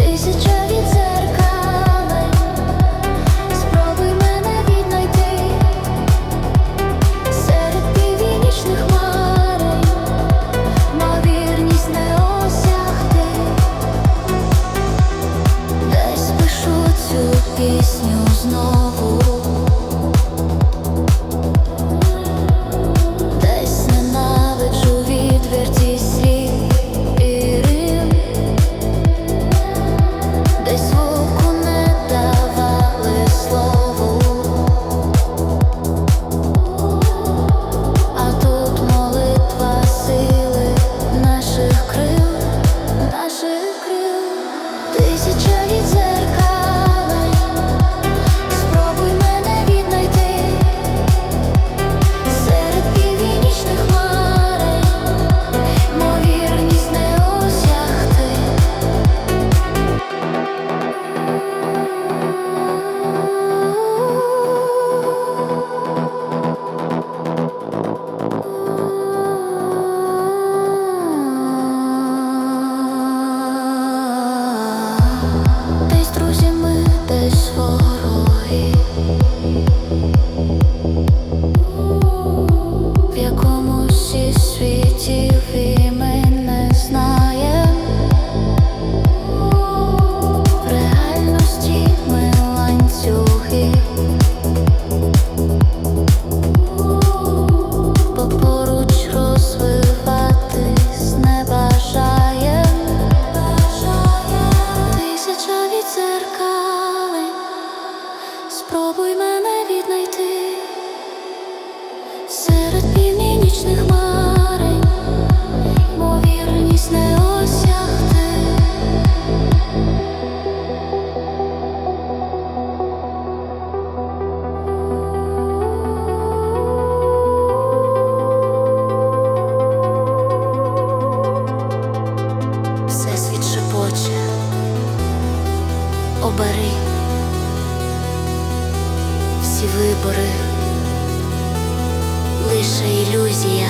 Is it driving? серед північних хмари, бо не осягти. Все світ шепоче, обери всі вибори лише ілюзія.